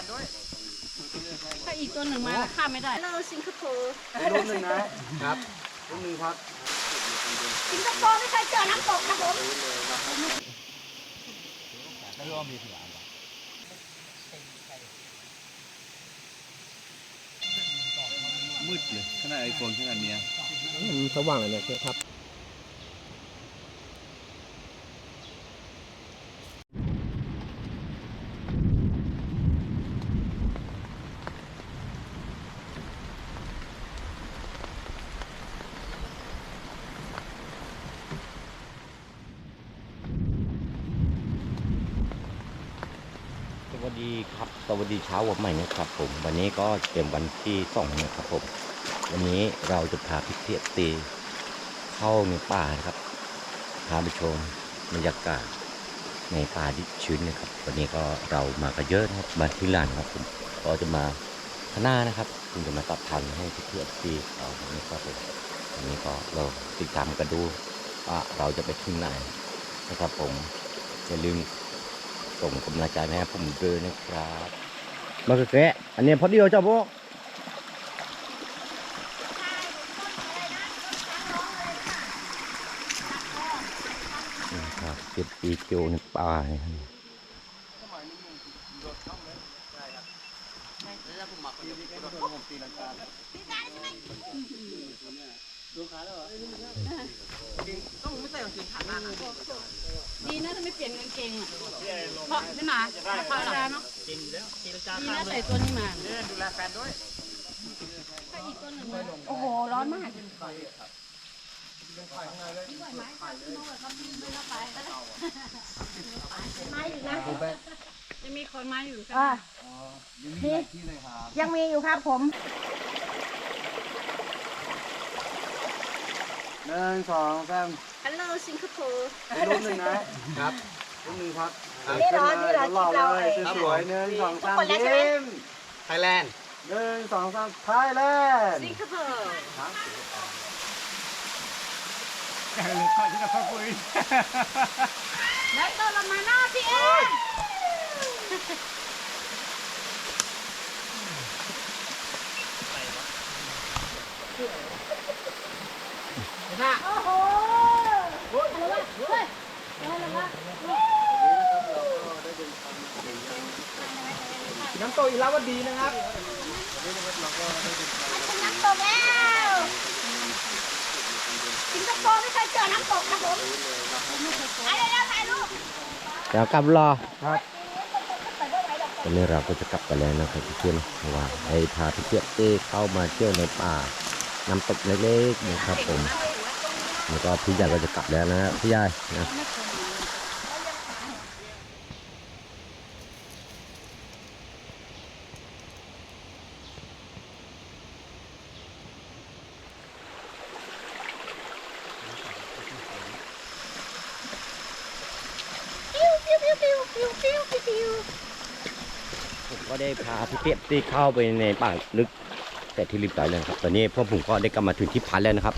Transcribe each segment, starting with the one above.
นด้วยถ้าอีกตัวหนึ่งมาข้ามไม่ได้เราสิงคโปร์รูปหนึ่งนะครับรูปหนึ่งครับ สิงคโปร์ไม่เคยเจอน้ำตกนะผมแล้วก็มีเสือมืดเลยขนาดไอโฟนขนาดเนี้ยสว่างเลยเนี่ยครับ วัสดีครับ สวัสดีเช้าวันใหม่นะครับผม วันนี้ก็เป็นวันที่สองนะครับผม วันนี้เราจะพาพิเศษตีเข้าในป่านะครับ พาไปชมบรรยากาศในป่าที่ชื้นนะครับ วันนี้ก็เรามากันเยอะนะครับมาที่ลานครับผม ก็จะมาข้างหน้านะครับคุณจะมาตัดพันให้พิเศษตีเอาวันนี้ครับผมวันนี้ก็เราติดตามกันดูว่าเราจะไปที่ไหนนะครับผมอย่าลืม ส่งกำลังใจให้ผมด้วยนะครับมากระแกะอันนี้พอดียวเจ้าพวกครับเก็บปีโจในป่าเนี่ยลูกระโดดผมตีลังกาแล้วเหรอต้องไม่ใส่กางเกงขาหน้านะ นะ ถ้าไม่เปลี่ยนกางเกงอะเพราะไม่หนาธรรมดาเนาะจริงอยู่แล้วตีลังกาดีข้านะมเลใส่ยตัวนี้มาเนี่ยดูแลแฟนด้วยถ้าอีกตัวหนึ่งมาโอ้โห ร้อนมากไม่อีกนะจะมีคนมาอยู่กันอ่ายังมีหลายที่เลยครับยังมีอยู่ครับผม หนึ่งสองสามฮัลโหลสิงคโปร์รูปหนึ่งนะครับรูปหนึ่งครับนี่เหรอนี่เหรอหล่อคลิปเราเลยเองสวยๆหนึ่งสองสามทุกคนแล้วใช่ไหม ยิ้มไทยแลนด์หนึ่งสองสามไทยแลนด์สิงคโปร์แล้วตัวเรามาหน้าพี่เอง ค่ะโอ้โหอะไรวะเฮ้ยอะไรวะน้ำตกอีลาวดีนะครับเป็นน้ำตกแล้วสิงคโปร์ไม่เคยเจอน้ำตกนะผมอะไรแล้วถ่ายรูปเดี๋ยวกลับรอครับตอนนี้เราก็จะกลับกันแล้วนะครับเพื่อนเพราะว่าให้พาพี่เจี๊ยบเต้เข้ามาเที่ยวในป่าน้ำตกเล็กๆนะครับผม แล้วก็พี่ใหญ่ก็จะกลับแล้วนะพี่ใหญ่นะผมก็ได้พาพี่เปี๊ยตีเข้าไปในป่าลึกแต่ที่ริบไายเลยครับ ตอนนี้พ่อผมก็ได้กลับมาถึงที่พันแล้วนะครับ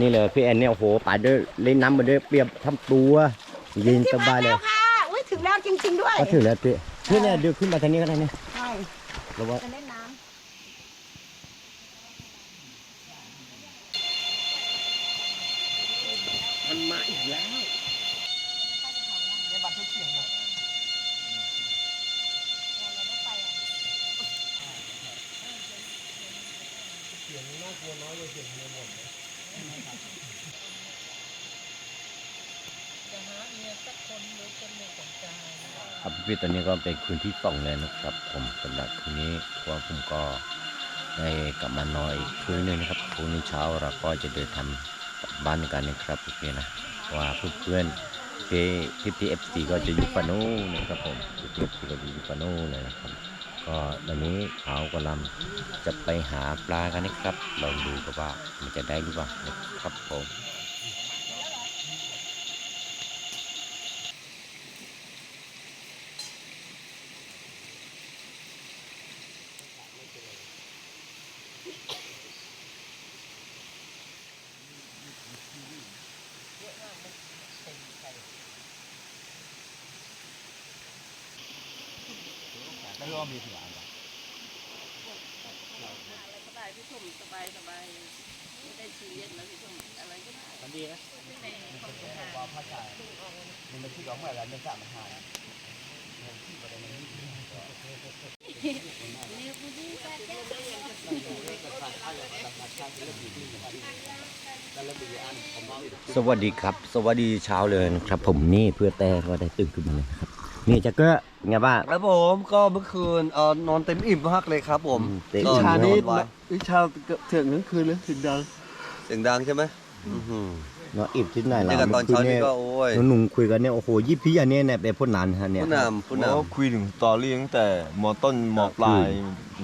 นี่เลยพี่แอนเนี่ยโอ้โหป่าด้วยเล่นน้ำมาด้วยเปรียบทำตัวเย็นสบายเลยถึงที่พักแล้วค่ะอุ้ยถึงแล้วจริง ๆ ด้วยก็ถึงแล้วพี่พี่เนี่ยเดี๋ยวขึ้นมาทางนี้ก็ได้เนี่ยใช่แล้วว่าจะเล่นน้มันมาอีกแล้ว ครับพี่ตอนนี้ก็เป็นคืนที่สองแล้วนะครับ ผมสำหรับคืนนี้เพราะว่าผมก็ได้กลับมานอนอีกคืนหนึงนะครับพรุ่งนี้เช้าเราก็จะเดินทำบ้านกันนะครับพี่นะว่าเพื่อนๆพี่พี่เอฟซีก็จะอยู่ปานูนนะครับผมพี่เอฟซีก็จะอยู่ปานูนเลยนะครับ ก็วันนี้เขากำลังจะไปหาปลากันนะครับลองดูกันว่ามันจะได้หรือเปล่านะครับผม ไม่รู้ว่ามีเที่ไหนบ้งอะไรก็ได้พี่ชมสบายสบายไม่ได้ซีเรีแล้วพี่ชมอะไรก็ได้ดีนะมันเป็นความเข้าใจมันเป็นที่ของเมื่อไรไม่ทราบมันหายที่ประเด็นนี้นี่คุณดีใจ สวัสดีครับ สวัสดีเช้าเลยนะครับ ผมนี่เพื่อแต่ก็ได้ตื่นขึ้นมาเลยนะครับ นี่จะเก็ไงบ้าง ครับผมก็เมื่อคืนเออนอนเต็มอิ่มมากเลยครับผมอืมเต็มก็อิ่ม ชานี้นอนไว้วิชาเถื่อนทั้งคืนเลยเสียงดังเสียงดังใช่ไหมอื้อหือ เนาะอิ่มที่ไหนนี่ล่ะกันตอนเช้านี้ก็โอ้ยหนุ่มๆคุยกันเนี่ยโอ้โหยี่พี่อันเนี้ยเนี่ยเป็นพ่นนานฮะเนี่ยผู้นำผู้นเราก็คุยถึงสตอรี่ตั้งแต่มต้นมปลาย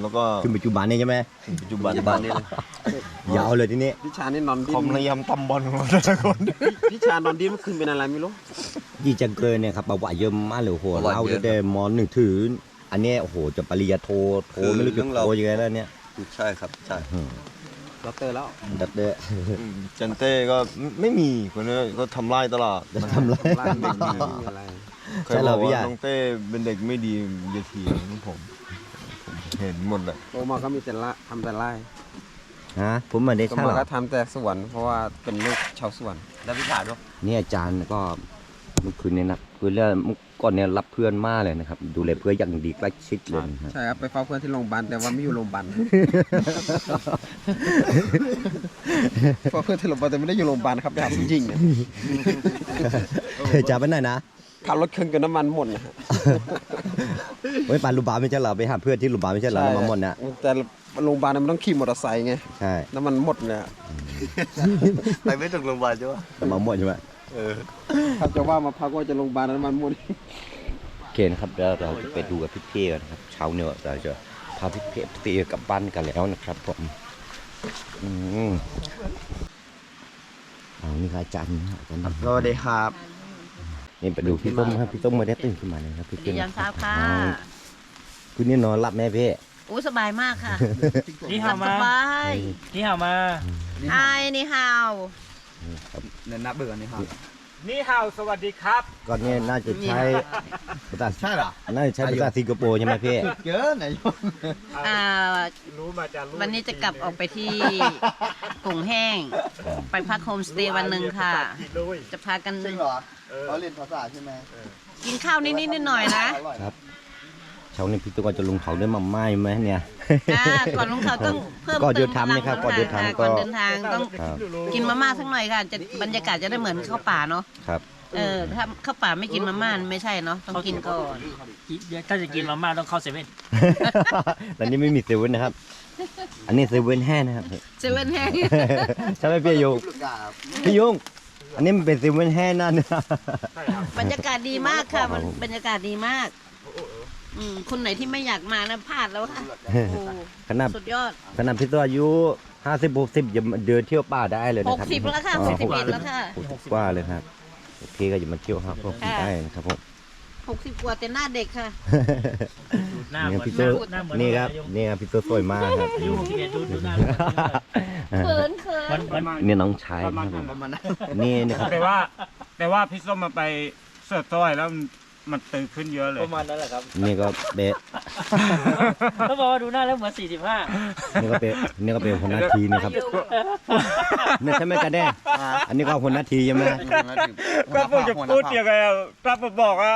แล้วก็ถึงปัจจุบันเนี่ยใช่ไหมปัจจุบันำปัจจุบันนี้เลยยาวเลยทีนี้พี่ชานี่นอนดิ้ความนพยายามตำบอลของเราแต่ละคนพี่ชานอนดิ้นเมื่อคืนเป็นอะไรไม่รู้ยี่จังเกินเนี่ยครับประวัติเยอะมากเลยโอ้โหเล่าตั้งแต่มหนึ่งถึงอันเนี้ยโอ้โหจะปริญญาโทโทไม่รู้จะโทยังไงแล้วเนี่ยใช่ครับใช่ อืมเราเตอร์แล้ว ดัดเด้ออืมจันเต้ก็ไม่ไม่มีคนนี้ก็ทำไล่ตลอด จะทำไรร่างเด็กดีมีอะไร เคใช่ยเหรบออกพี่ใหญ่ ว่าน้องเต้เป็นเด็กไม่ดีอย่าเถียงผม ผมเห็นหมดเลยโตมาก็มีแต่ละทำแต่ไร่ฮะผมไมาได้ก็ใช่มาหรอก็ทำแต่สวน เพราะว่าเป็นลูกชาวสวน แล้ววิชาด้วย เนี่ยอาจารย์ก็เมื่อคืนเนี่ยนะ คือเรื่องเมื่อก่อนเนี่ยรับเพื่อนมากเลยนะครับ ดูแลเพื่อนอย่างดีใกล้ชิดเลยนะฮะใช่ครับไปเฝ้าเพื่อนที่โรงพยาบาลแต่ว่าไม่อยู่โรงพยาบาลเฝ้าเพื่อนที่โรงพยาบาลแต่ไม่ได้อยู่โรงพยาบาลครับไปหาผู้หญิงเนี่ยจะไปไหนนะขับรถเครื่องกับน้ำมันหมดนะฮะไว้ปานลูกบาลไม่ใช่เหรอไปหาเพื่อนที่ลูกบาลไม่ใช่เหรอแล้วมาหมดเนี่ยแต่โรงพยาบาลเนี่ยมันต้องขี่มอเตอร์ไซค์ไงใช่น้ำมันหมดเนี่ยไปไม่ถึงโรงพยาบาลใช่ปะแต่มาหมดใช่ไหมเออ ถ้าจะว่ามาพักว่าจะโรงพยาบาลน้ำมันหมดโอเคนะครับเดี๋ยวเราจะไปดูกับพี่เพ่กันนะครับเช้าเนี่ยเราจะพาพี่เพ่ตีกลับบ้านกันแล้วนะครับผมอืมเอานี่ครับอาจารย์นะอาจารย์นะสวัสดีครับ นี่ไปดูพี่ต้มครับพี่ต้มไม่ได้ตื่นขึ้นมาเลยครับพี่ดีต้มยันเช้าค่ะคืนนี้นอนหลับแม่เพ่โอ้สบายมากค่ะนี่หลัหาบสมาบาย นี่หามาไฮนี่ฮาว เน้นนับเบื่อนี่ครับนี่ฮาวสวัสดีครับ ก่อนเนี่ยน่าจะใช้ภาษาใช่เหรอน่าจะใช้ภาษาสิงคโปร์ใช่ไหมเพ่เยอะไหนยงอ่ารู้มาจากรู้วันนี้จะกลับออกไปที่กลุ่งแห้ง ไปพักโฮมสเตย์วันหนึ่งค่ะกินด้วยจะพากันจริงเหรอเขาเรียนภาษาใช่ไหมกินข้าวนิดๆหน่อยๆนะอร่อย เช้านี้พี่ต้มก็จะลงเขาด้วยมาม่าไหมเนี่ย อ่าก่อนลงเขาต้องเพิ่มก่อนเดิเตินมทางนะครับก่อนเดินทางก็ ก่อนเดินทางต้องครับกินมาม่าสักหน่อยค่ะจะบรรยากาศจะได้เหมือนเข้าป่าเนาะครับ เออถ้าเข้าป่าไม่กินมาม่าไม่ใช่เนาะต้องกินก่อนถ้าจะกินมาม่าต้องเข้าเซเว่นตอนนี้ไม่มีเซเว่นนะครับ อันนี้เซเว่นแห้งนะครับ เซเว่นแห้งใช่ไหมพี่ยงพี่ยงอันนี้มันเป็นเซเว่นแห้งนั่นนะ บรรยากาศดีมากค่ะมันบรรยากาศดีมาก อืมคนไหนที่ไม่อยากมานะพลาดแล้วค่ะโอ้ขนาดสุดยอดขนาดพี่ตัวอายุห้าสิบหกสิบยังเดินเที่ยวป่าได้เลยหนะกครับสิบแล้วค่ะอ๋หอกสิบเอ็ดแล้วค่ะ หกสิบกว่าเลยครับโอเคก็จะมาเที่ยวครับพวกผมได้นะครับผม หกสิบกว่าแต่หน้าเด็กค่ะหน้านี่เหครับมือนพี่ตัวหน้าเหมือนนี่ครับ นี่ครับพี่ตัวสวยมากครับอายุหกสิบเอ็ดดูดูหน้าเขินเขิมันนมันนี่น้องชายนะครับผมนี่นะครับ แต่ว่า แต่ว่าพี่ส้มมาไปเสิร์ฟต้อยแล้วมัน มันตื่นขึ้นเยอะเลย ประมาณนั้นแหละครับ นี่ก็เบะเขาบอกว่าดูหน้าแล้วเหมือนสี่สิบห้านี่ก็เป็นนี่ก็เป็นคนหน้าทีนะครับนี่ใช่ไหมกันแน่อันนี้ก็คนหน้าทีใช่ไหมก็ผมจะพูดยังไงอะถ้าผมบอกว่า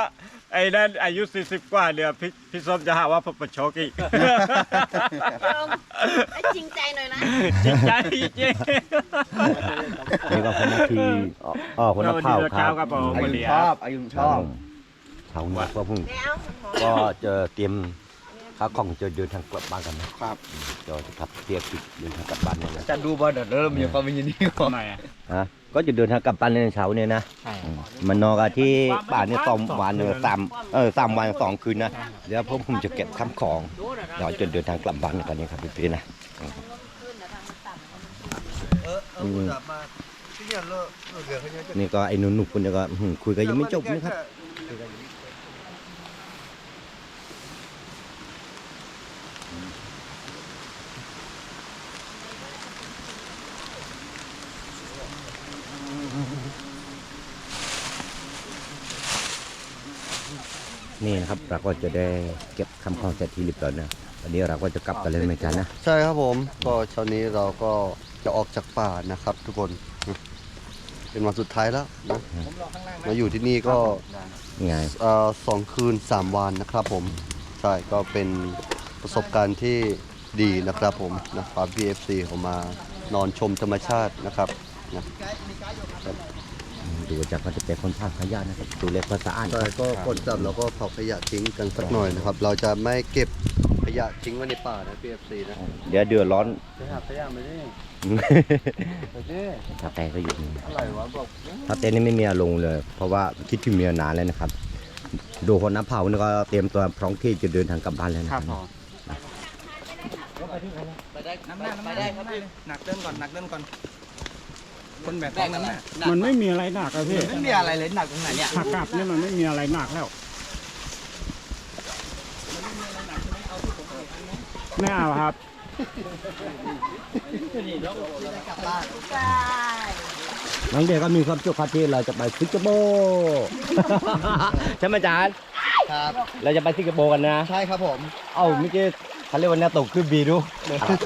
ไอ้นั่นอายุ 40 กว่าเนี่ยพี่พี่ส้มจะหาว่าผมประชดอีกไอ้จริงใจหน่อยนะ จริงใจจริงนี่ก็คนหน้าทีอ๋ออ๋อคนหน้าเผาคเช้ารับครับผมอาสวัสยุดีชคอรับบอายุชครัอบบผม เผาเนี่ยก็เพิ่งก็จะเตรียมข้าวของจะเดินทางกลับบ้านกันนะครับจะจะขับเทียบเดินทางกลับบ้านเนี่ยนะจะดูบอลเดี๋ยวเริ่มมีความเป็นอยินดีกว่าทำไมอะฮะก็จะเดินทางกลับบ้านในเช้าเนี่ยนะอืมมันนอนกันที่ป่าเนี่ยสองวันเนี่ยสามเออสามวันสองคืนนะเดี๋ยวพวกผมจะเก็บข้ามของเดี๋ยวจะเดินทางกลับบ้านกันเนี่ยครับพี่ๆนะอืมนี่ก็ไอ้หนุ่มๆคนเนี้ก็อื้อหือคุยกันยังไม่จบนะครับ นี่นะครับเราก็จะได้เก็บคำของเสร็จที่เรียบร้อยนะเราวันนี้เราก็จะกลับกันเลยเหมือนกันนะใช่ครับผมก็เช้านี้เราก็จะออกจากป่านะครับ ทุกคนเป็นวันสุดท้ายแล้วนะมาอยู่ที่นี่ก็ไงเอ่อสองคืนสามวันนะครับผมใช่ก็เป็นประสบการณ์ที่ดีนะครับผมนะพา PFC เขามานอนชมธรรมชาตินะครับนะ ดูจากมันจะเป็นคนภาคขยะนะครับดูเล็กภาษาอ่านใช่ก็ก่อนกลับเราก็เผาขยะทิ้งกันสักหน่อยนะครับ เราจะไม่เก็บขยะทิ้งไว้ในป่านะ PFC นะเดี๋ยวเดือดร้อนไปหาขยะมาดิไปดิถ้าแต่ก็อยู่นี่อะไรวะบอกถ้าเต้นนี่ไม่มีอารมณ์เลย เพราะว่าคิดถึงเมียนานแล้วนะครับ ดูคนน้ำเผานี่ก็เตรียมตัวพร้อมที่จะเดินทางกลับบ้านแล้วนะครับไปได้น้ำหน้าไปได้ครับพี่หนักเริ่มก่อนหนักเริ่มก่อน คนแบบน้ำหน้ามันไม่มีอะไรหนักอะพี่ไม่มีอะไรเลยหนักตรงไหนเนี่ยผักกลับเนี่ยมันไม่มีอะไรหนักแล้วไม่เอาครับน้องเด็กก็มีความสุขครับที่เราจะไปสิงคโปร์ใช่ไหมอาจารย์ครับ เราจะไปสิงคโปร์กันนะ ใช่ครับผม เอ้าเมื่อกี้เขาเรียกว่าหน้าตกขึ้นบีดู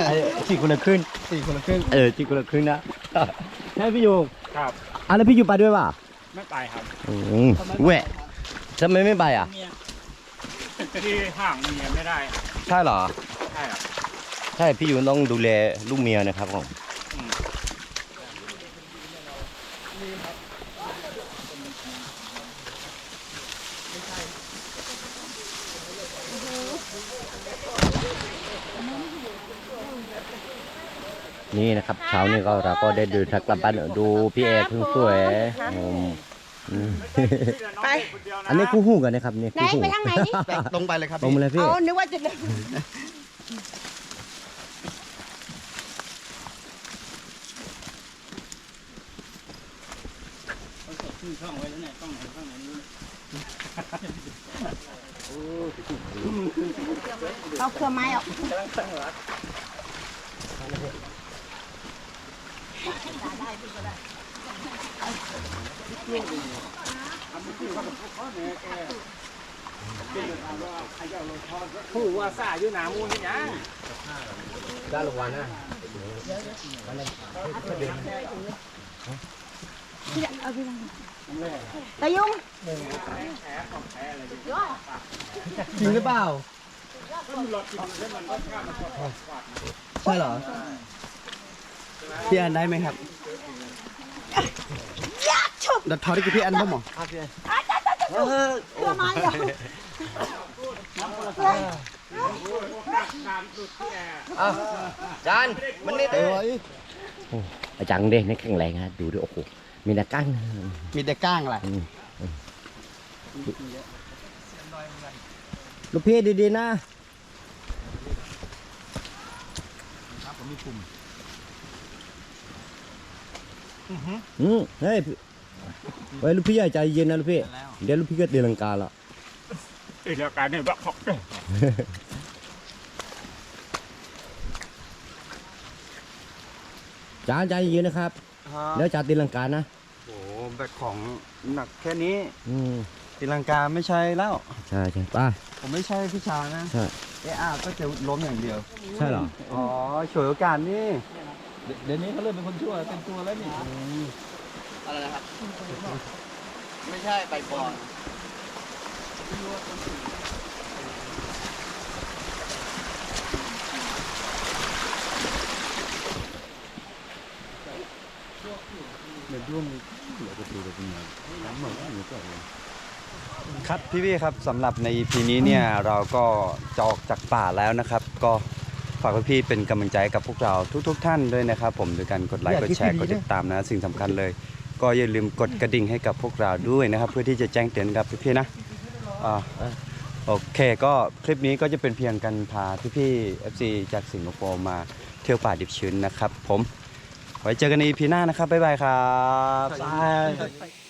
ไอ้สี่คนละครึ่งสี่คนละครึ่งเออสี่คนละครึ่งนะ ใช่พี่ยูครับอะแล้วพี่ยูไปด้วยป่ะไม่ไปครับอืมแหวะทำไมไม่ไปอะที่ห่างเมียไม่ได้ใช่เหรอ ใช่ครับ ใช่พี่ยูต้องดูแลลูกเมียนะครับผม นี่นะครับ เช้านี้ก็เราก็ได้เดินทางกลับบ้านดูพี่เอเพิ่งสวยอืมอืมไป อันนี้คู่หูกันนะครับนี่ไหนคู่หูไปทางไหนนี่ ตรงไปเลยครับตรงมาเลยพี่เอานึกว่าจะเดินช่องไว้แล้วเนี่ยช่องไหนช่องไหนนี่เอาเครื่องไม้ออก ผู้ว่าซ่าอยู่หนามูนี่ยังได้รางวัลนะตะยุงจริงหรือเปล่าใช่เหรอพี่อันได้ไหมครับ ดัดทอได้กี่พี่อันบ้างหมอเครื่องไม้ออกจานมันนี่เอ้ยอาจารย์เด็กนี่แข็งแรงฮะดูดิโอ้โหมีแต่กั้งมีแต่ก้างอะไรลูกพี่ดีๆนะอืมเฮ้ยพี่เฮ้ย ลูกพี่อย่าใจเย็นนะลูกพี่ เดี๋ยวลูกพี่ก็ตีลังกาละอีกแล้วการเนี่ยบักฮอกเนี่ยจานใจเย็นนะครับเดี๋ยวจานตีลังกานะโอ้แบกของหนักแค่นี้ อืมตีลังกาไม่ใช่แล้ว ใช่ใช่ไป้าผมไม่ใช่พี่ชานะใช่เอะอาก็จะล้มอย่างเดียว ใช่เหรอ อ๋อฉวยโอกาสนี่ เดี๋ยวนี้เขาเริ่มเป็นคนชั่วเป็นตัวแล้วนี่ อะไรนะครับ ไม่ใช่ไปบอลครับพี่พี่ๆครับสำหรับใน EP นี้เนี่ยเราก็จะออกจากป่าแล้วนะครับ ก็ฝากพี่ๆเป็นกำลังใจกับพวกเราทุก ๆ ท่านด้วยนะครับ ผมโดยการกดไลค์กดแชร์กดติดตามนะ สิ่งสำคัญเลย ก็อย่าลืมกดกระดิ่งให้กับพวกเราด้วยนะครับ เพื่อที่จะแจ้งเตือนกับพี่ๆนะอ่าโอเคก็คลิปนี้ก็จะเป็นเพียงการพาพี่ๆ FC จากสิงคโปร์มาเที่ยวป่าดิบชื้นนะครับ ผมไว้เจอกันใน EP หน้านะครับบ๊ายบายครับบาย